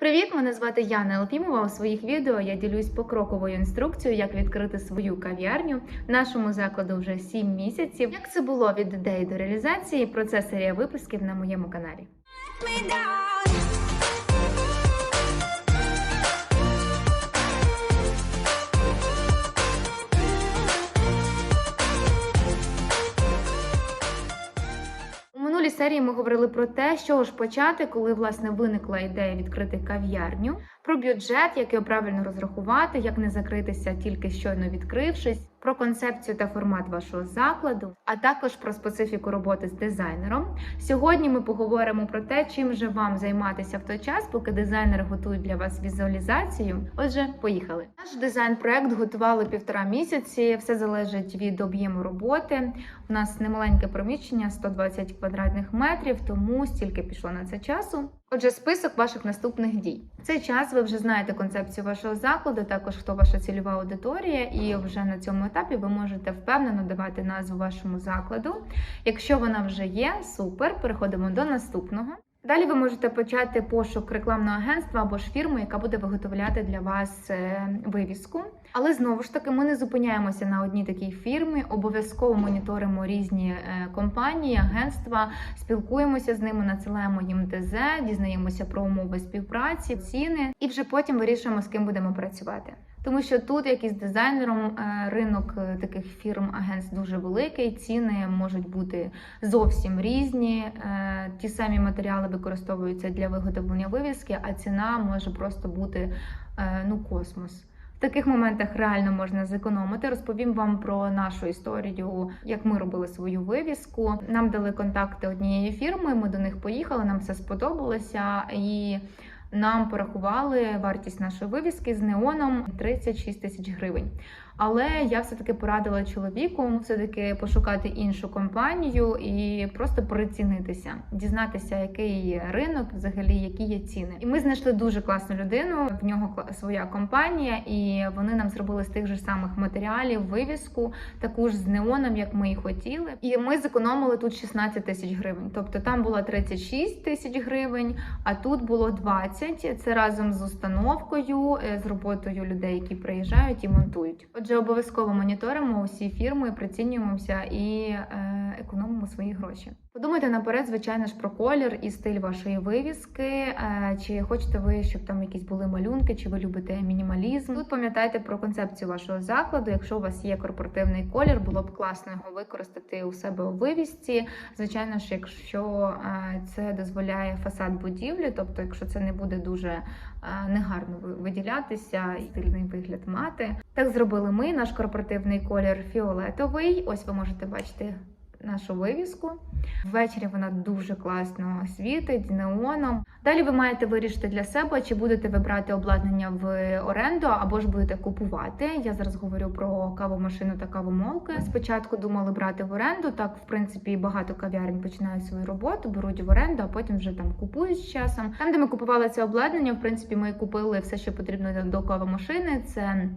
Привіт! Мене звати Яна Елфімова. У своїх відео я ділюсь покроковою інструкцією, як відкрити свою кав'ярню. Нашому закладу вже 7 місяців. Як це було від ідеї до реалізації? Про це серія випусків на моєму каналі. Минулій серії ми говорили про те, з чого ж почати, коли власне виникла ідея відкрити кав'ярню, про бюджет, як його правильно розрахувати, як не закритися тільки щойно відкрившись, про концепцію та формат вашого закладу, а також про специфіку роботи з дизайнером. Сьогодні ми поговоримо про те, чим же вам займатися в той час, поки дизайнери готують для вас візуалізацію. Отже, поїхали. Наш дизайн-проект готували півтора місяці. Все залежить від об'єму роботи. У нас немаленьке приміщення, 120 квадратних метрів, тому стільки пішло на це часу. Отже, список ваших наступних дій. В цей час ви вже знаєте концепцію вашого закладу, також хто ваша цільова аудиторія, і вже на цьому етапі ви можете впевнено давати назву вашому закладу. Якщо вона вже є, супер. Переходимо до наступного. Далі ви можете почати пошук рекламного агентства або ж фірми, яка буде виготовляти для вас е, вивіску. Але знову ж таки, ми не зупиняємося на одній такій фірмі. Обов'язково моніторимо різні е, компанії, агентства, спілкуємося з ними, надсилаємо їм ТЗ, дізнаємося про умови співпраці, ціни, і вже потім вирішуємо, з ким будемо працювати. Тому що тут, як і з дизайнером, е, ринок е, таких фірм агентств дуже великий. Ціни можуть бути зовсім різні. Е, Ті самі матеріали використовуються для виготовлення вивіски, а ціна може просто бути ну космос. В таких моментах реально можна зекономити. Розповім вам про нашу історію, як ми робили свою вивіску. Нам дали контакти однієї фірми. Ми до них поїхали. Нам все сподобалося і. Нам порахували вартість нашої вивіски з неоном 36 тисяч гривень. Але я все-таки порадила чоловіку все-таки пошукати іншу компанію і просто прицінитися, дізнатися, який ринок, взагалі, які є ціни. І ми знайшли дуже класну людину. В нього своя компанія, і вони нам зробили з тих же самих матеріалів вивіску, таку ж з неоном, як ми і хотіли. І ми зекономили тут 16 тисяч гривень. Тобто там було 36 тисяч гривень, а тут було 20. Це разом з установкою, е, з роботою людей, які приїжджають і монтують. Отже, обов'язково моніторимо усі фірми, прицінюємося і е, економимо свої гроші. Подумайте наперед, звичайно ж, про колір і стиль вашої вивіски. Е, чи хочете ви, щоб там якісь були малюнки, чи ви любите мінімалізм? Тут пам'ятайте про концепцію вашого закладу. Якщо у вас є корпоративний колір, було б класно його використати у себе у вивісці. Звичайно ж, якщо е, це дозволяє фасад будівлі, тобто, якщо це не буде дуже негарно виділятися і стильний вигляд мати. Так зробили ми. Наш корпоративний колір фіолетовий. Ось ви можете бачити нашу вивіску. Ввечері вона дуже класно світить неоном. Далі ви маєте вирішити для себе, чи будете ви брати обладнання в оренду або ж будете купувати. Я зараз говорю про кавомашину та кавомолки. Спочатку думали брати в оренду. Так, в принципі, багато кав'ярень починають свою роботу, беруть в оренду, а потім вже там купують з часом. Там, де ми купували це обладнання, в принципі, ми купили все, що потрібно до кавомашини. Це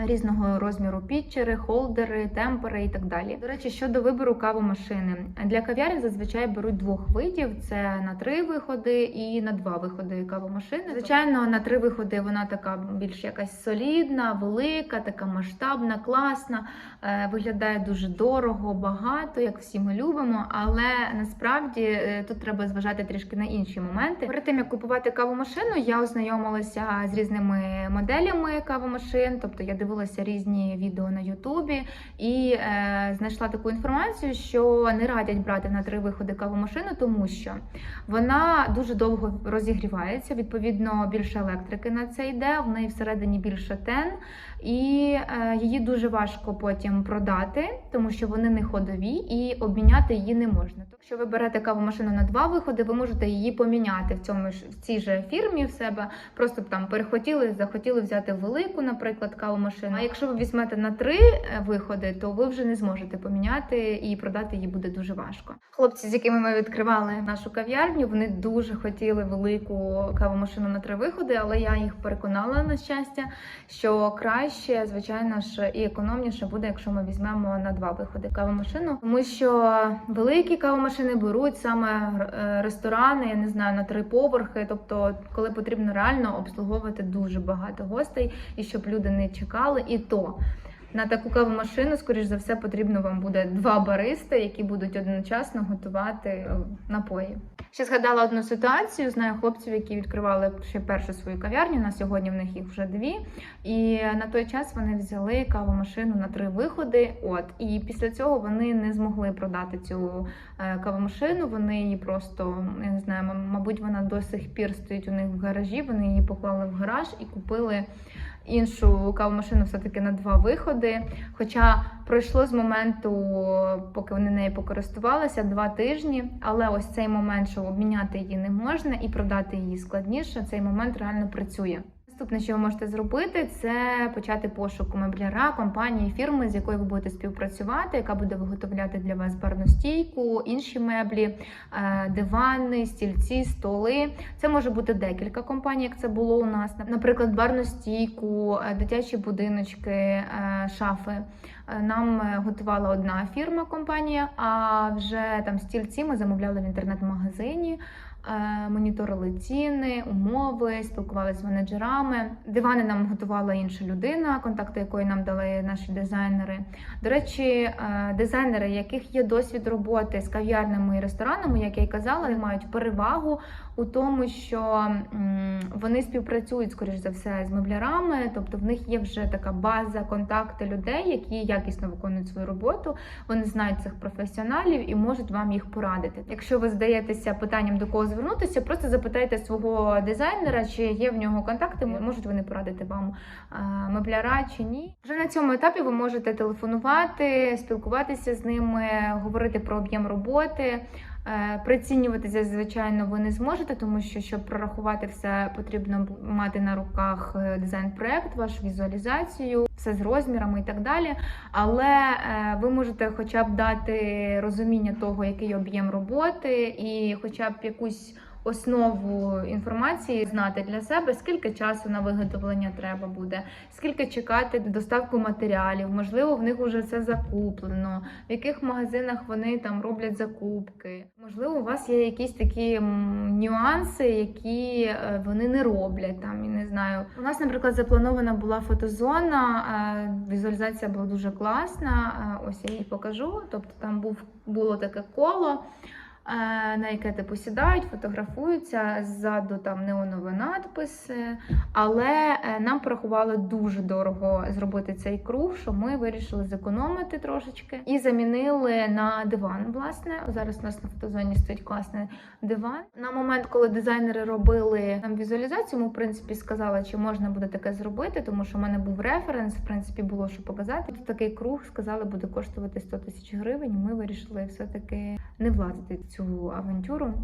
Різного розміру пітчери, холдери, темпери і так далі. До речі, щодо вибору кавомашини для кав'ярень зазвичай беруть двох видів: це на три виходи і на два виходи кавомашини. Звичайно, на три виходи вона така більш якась солідна, велика, така масштабна, класна. е, Виглядає дуже дорого, багато, як всі ми любимо. Але насправді е, тут треба зважати трішки на інші моменти. Перед тим як купувати кавомашину, я ознайомилася з різними моделями кавомашин, тобто я дивилася різні відео на Ютубі і е, знайшла таку інформацію, що не радять брати на три виходи кавомашину, тому що вона дуже довго розігрівається. Відповідно, більше електрики на це йде. В неї всередині більше тен, і е, її дуже важко потім продати, тому що вони не ходові і обміняти її не можна. Якщо ви берете кавомашину на два виходи, ви можете її поміняти в цьому ж в цій же фірмі в себе. Просто там перехотіли, захотіли взяти велику, наприклад, кавомашину. А якщо ви візьмете на три е, виходи, то ви вже не зможете поміняти і продати її буде дуже важко. Хлопці, з якими ми відкривали нашу кав'ярню, вони дуже хотіли велику кавомашину на три виходи, але я їх переконала на щастя, що краще, звичайно ж, і економніше буде, якщо ми візьмемо на два виходи кавомашину, тому що великі кавомашини Кавомашини беруть саме е, ресторани, я не знаю, на три поверхи. Тобто, коли потрібно реально обслуговувати дуже багато гостей, і щоб люди не чекали, і то. На таку кавомашину, скоріш за все, потрібно вам буде два баристи, які будуть одночасно готувати е, напої. Ще згадала одну ситуацію. Знаю хлопців, які відкривали ще першу свою кав'ярню. На сьогодні в них їх вже дві. І на той час вони взяли кавомашину на три виходи. От і після цього вони не змогли продати цю е, кавомашину. Вони її просто я не знаю, мабуть, вона до сих пір стоїть у них в гаражі. Вони її поклали в гараж і купили. Іншу кавомашину все-таки на два виходи. Хоча пройшло з моменту, поки вони нею покористувалися, два тижні. Але ось цей момент, що обміняти її не можна і продати її складніше, цей момент реально працює. Наступне, що ви можете зробити, це почати пошук мебляра, компанії, фірми, з якою ви будете співпрацювати, яка буде виготовляти для вас барну стійку, інші меблі, е, дивани, стільці, столи. Це може бути декілька компаній, як це було у нас. Наприклад, барну стійку, е, дитячі будиночки, е, шафи. Нам готувала одна фірма компанія, а вже там стільці ми замовляли в інтернет-магазині. Е, Моніторили ціни, умови, спілкувалися з менеджерами. Дивани нам готувала інша людина, контакти якої нам дали наші дизайнери. До речі, е, дизайнери, яких є досвід роботи з кав'ярнями і ресторанами, як я й казала, мають перевагу у тому, що вони співпрацюють, скоріш за все, з меблярами, тобто в них є вже така база, контакти людей, які якісно виконують свою роботу. Вони знають цих професіоналів і можуть вам їх порадити. Якщо ви здаєтеся питанням до кого звернутися, просто запитайте свого дизайнера, чи є в нього контакти, можуть вони порадити вам е, мебляра чи ні. Вже на цьому етапі ви можете телефонувати, спілкуватися з ними, говорити про об'єм роботи. Е, Прицінюватися, звичайно, ви не зможете, тому що щоб прорахувати все, потрібно мати на руках е, дизайн-проект, вашу візуалізацію, все з розмірами і так далі. Але е, ви можете хоча б дати розуміння того, який об'єм роботи, і хоча б якусь основу інформації знати для себе, скільки часу на виготовлення треба буде, скільки чекати доставку матеріалів, можливо, в них вже все закуплено, в яких магазинах вони там роблять закупки. Можливо, у вас є якісь такі нюанси, які е, вони не роблять там. І не знаю. У нас, наприклад, запланована була фотозона. е, Візуалізація була дуже класна. е, Ось я її покажу. Тобто там був було таке коло. Е, На яке типу сідають, фотографуються ззаду там неоновий надпис. е, Але е, нам порахували дуже дорого зробити цей круг, що ми вирішили зекономити трошечки і замінили на диван. Власне, зараз у нас на фотозоні стоїть класний диван. На момент, коли дизайнери робили нам візуалізацію, ми в принципі сказали, чи можна буде таке зробити, тому що в мене був референс, в принципі, було що показати. Такий круг сказали, буде коштувати 100 тисяч гривень. Ми вирішили все-таки не влазити цю авантюру.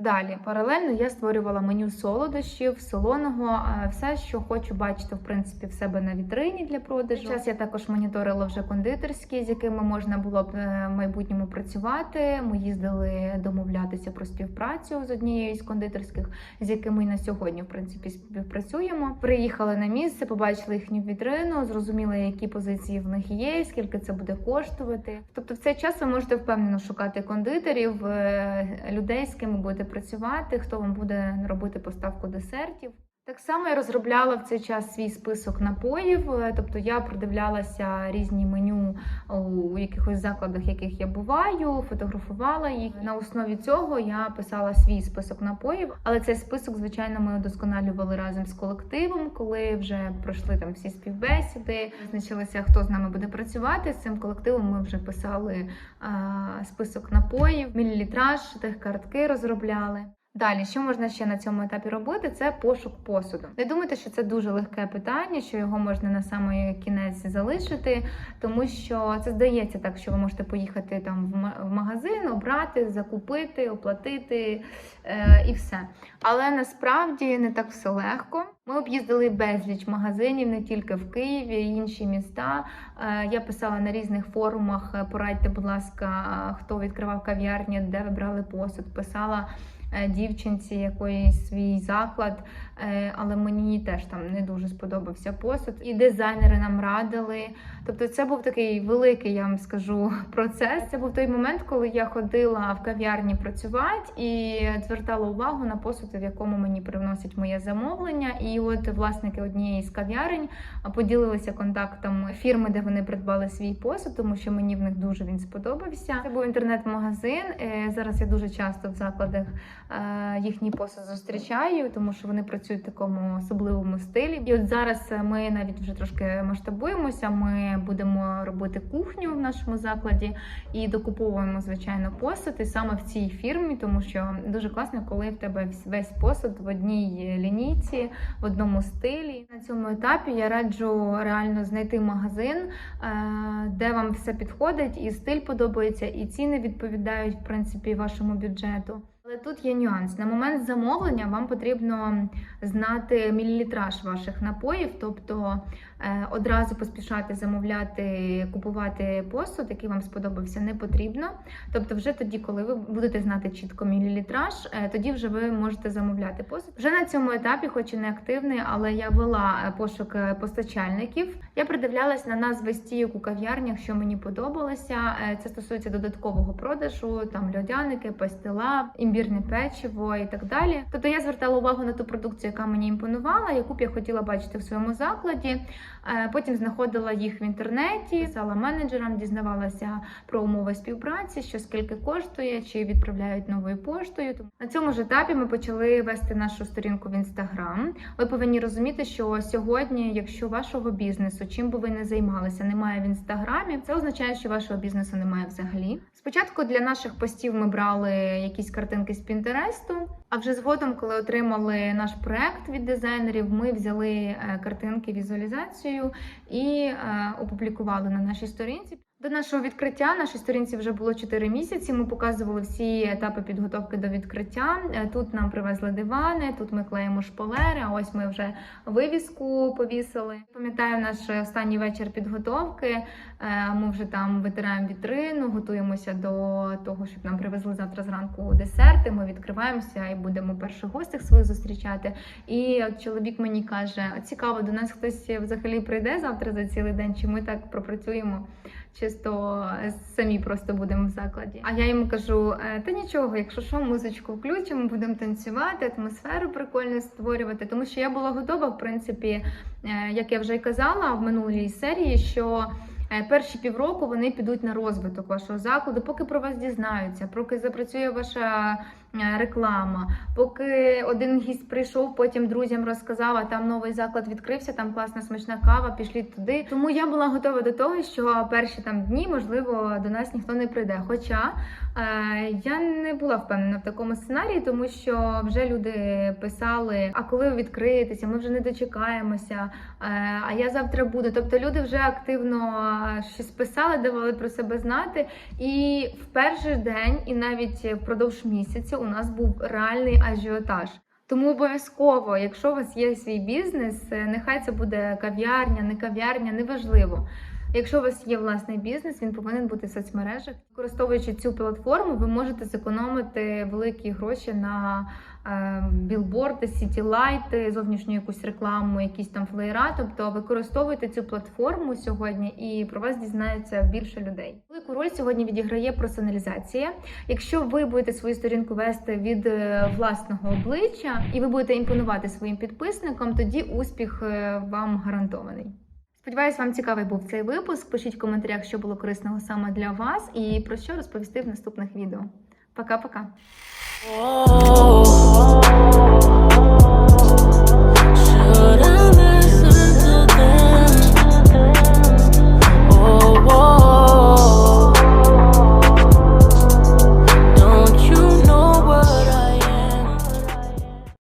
Далі, паралельно я створювала меню солодощів, солоного, все, що хочу бачити, в принципі, в себе на вітрині для продажу. Час я також моніторила вже кондитерські, з якими можна було б е, в майбутньому працювати. Ми їздили домовлятися про співпрацю з однією з кондитерських, з якими на сьогодні, в принципі, співпрацюємо. Приїхали на місце, побачили їхню вітрину, зрозуміли, які позиції в них є, скільки це буде коштувати. Тобто, в цей час ви можете впевнено шукати кондитерів, е, людей, з ким ви будете працювати, хто вам буде робити поставку десертів. Так само я розробляла в цей час свій список напоїв, е, тобто я продивлялася різні меню у якихось закладах, яких я буваю, фотографувала їх. На основі цього я писала свій список напоїв, але цей список, звичайно, ми удосконалювали разом з колективом, коли вже пройшли там всі співбесіди, визначилися, хто з нами буде працювати. З цим колективом ми вже писали а, список напоїв, мілілітраж, тих картки розробляли. Далі, що можна ще на цьому етапі робити, це пошук посуду. Не думайте, що це дуже легке питання, що його можна на самий кінець залишити, тому що це здається так, що ви можете поїхати там в магазин, обрати, закупити, оплатити е, і все. Але насправді не так все легко. Ми об'їздили безліч магазинів не тільки в Києві, інші міста. Е, Я писала на різних форумах. е, Порадьте, будь ласка, хто відкривав кав'ярні, де ви брали посуд. Писала е, дівчинці якоїсь свій заклад, е, але мені теж там не дуже сподобався посуд. І дизайнери нам радили. Тобто, це був такий великий, я вам скажу, процес. Це був той момент, коли я ходила в кав'ярні працювати і звертала увагу на посуд, в якому мені привносять моє замовлення. І от власники однієї з кав'ярень поділилися контактом фірми, де вони придбали свій посуд, тому що мені в них дуже він сподобався. Це був інтернет-магазин. Е, Зараз я дуже часто в закладах е, їхній посуд зустрічаю, тому що вони працюють в такому особливому стилі. І от зараз е, ми навіть вже трошки масштабуємося. Ми будемо робити кухню в нашому закладі і докуповуємо звичайно посуд. І саме в цій фірмі, тому що дуже класно, коли в тебе весь посуд в одній лінійці, в одному стилі. На цьому етапі я раджу реально знайти магазин, е, де вам все підходить, і стиль подобається, і ціни відповідають в принципі вашому бюджету. Але тут є нюанс. На момент замовлення вам потрібно знати мілілітраж ваших напоїв, тобто е, одразу поспішати замовляти, купувати посуд, який вам сподобався, не потрібно. Тобто, вже тоді, коли ви будете знати чітко мілілітраж, е, тоді вже ви можете замовляти посуд. Вже на цьому етапі, хоч і не активний, але я вела е, пошук постачальників. Я придивлялась на назви стійок у кав'ярнях, що мені подобалося. Це стосується додаткового продажу, там льодяники, пастила, імбірне печиво і так далі. Тобто я звертала увагу на ту продукцію, яка мені імпонувала, яку б я хотіла бачити в своєму закладі. Е, Потім знаходила їх в інтернеті, писала менеджерам, дізнавалася про умови співпраці, що скільки коштує, чи відправляють новою поштою. На цьому ж етапі ми почали вести нашу сторінку в інстаграм. Ви повинні розуміти, що сьогодні, якщо вашого бізнесу, чим би ви не займалися, немає в інстаграмі, це означає, що вашого бізнесу немає взагалі. Спочатку для наших постів ми брали якісь картинки з Пінтересту, а вже згодом, коли отримали наш проект від дизайнерів, ми взяли е, картинки візуалізацію і е, опублікували на нашій сторінці. До нашого відкриття нашій сторінці вже було 4 місяці. Ми показували всі етапи підготовки до відкриття. Е, Тут нам привезли дивани, тут ми клеїмо шпалери. А ось ми вже вивіску повісили. Пам'ятаю наш останній вечір підготовки. Е, Ми вже там витираємо вітрину, готуємося до того, щоб нам привезли завтра зранку десерти. Ми відкриваємося і будемо перших гостях своїх зустрічати. І от чоловік мені каже: цікаво, до нас хтось взагалі прийде завтра за цілий день, чи ми так пропрацюємо. Чисто самі просто будемо в закладі. А я йому кажу: «Е, та нічого, якщо що, музичку включимо, будемо танцювати, атмосферу прикольно створювати. Тому що я була готова, в принципі, е, як я вже й казала в минулій серії, що е, перші півроку вони підуть на розвиток вашого закладу, поки про вас дізнаються, поки запрацює ваша реклама, поки один гість прийшов, потім друзям розказав, а там новий заклад відкрився, там класна смачна кава, пішліть туди. Тому я була готова до того, що перші там дні, можливо, до нас ніхто не прийде. Хоча е, я не була впевнена в такому сценарії, тому що вже люди писали: а коли ви відкриєтеся, ми вже не дочекаємося. Е, а я завтра буду. Тобто люди вже активно е, щось писали, давали про себе знати. І в перший день, і навіть впродовж місяця, у нас був реальний ажіотаж. Тому обов'язково, якщо у вас є свій бізнес, е, нехай це буде кав'ярня, не кав'ярня, неважливо. Якщо у вас є власний бізнес, він повинен бути в соцмережах. Використовуючи цю платформу, ви можете зекономити великі гроші на білборди, сітілайти, зовнішню якусь рекламу, якісь там флеєра. Тобто використовуйте цю платформу сьогодні, і про вас дізнаються більше людей. Велику роль сьогодні відіграє персоналізація. Якщо ви будете свою сторінку вести від е, власного обличчя і ви будете імпонувати своїм підписникам, тоді успіх е, вам гарантований. Сподіваюсь, вам цікавий був цей випуск. Пишіть в коментарях, що було корисного саме для вас, і про що розповісти в наступних відео. Пока-пока. Oh.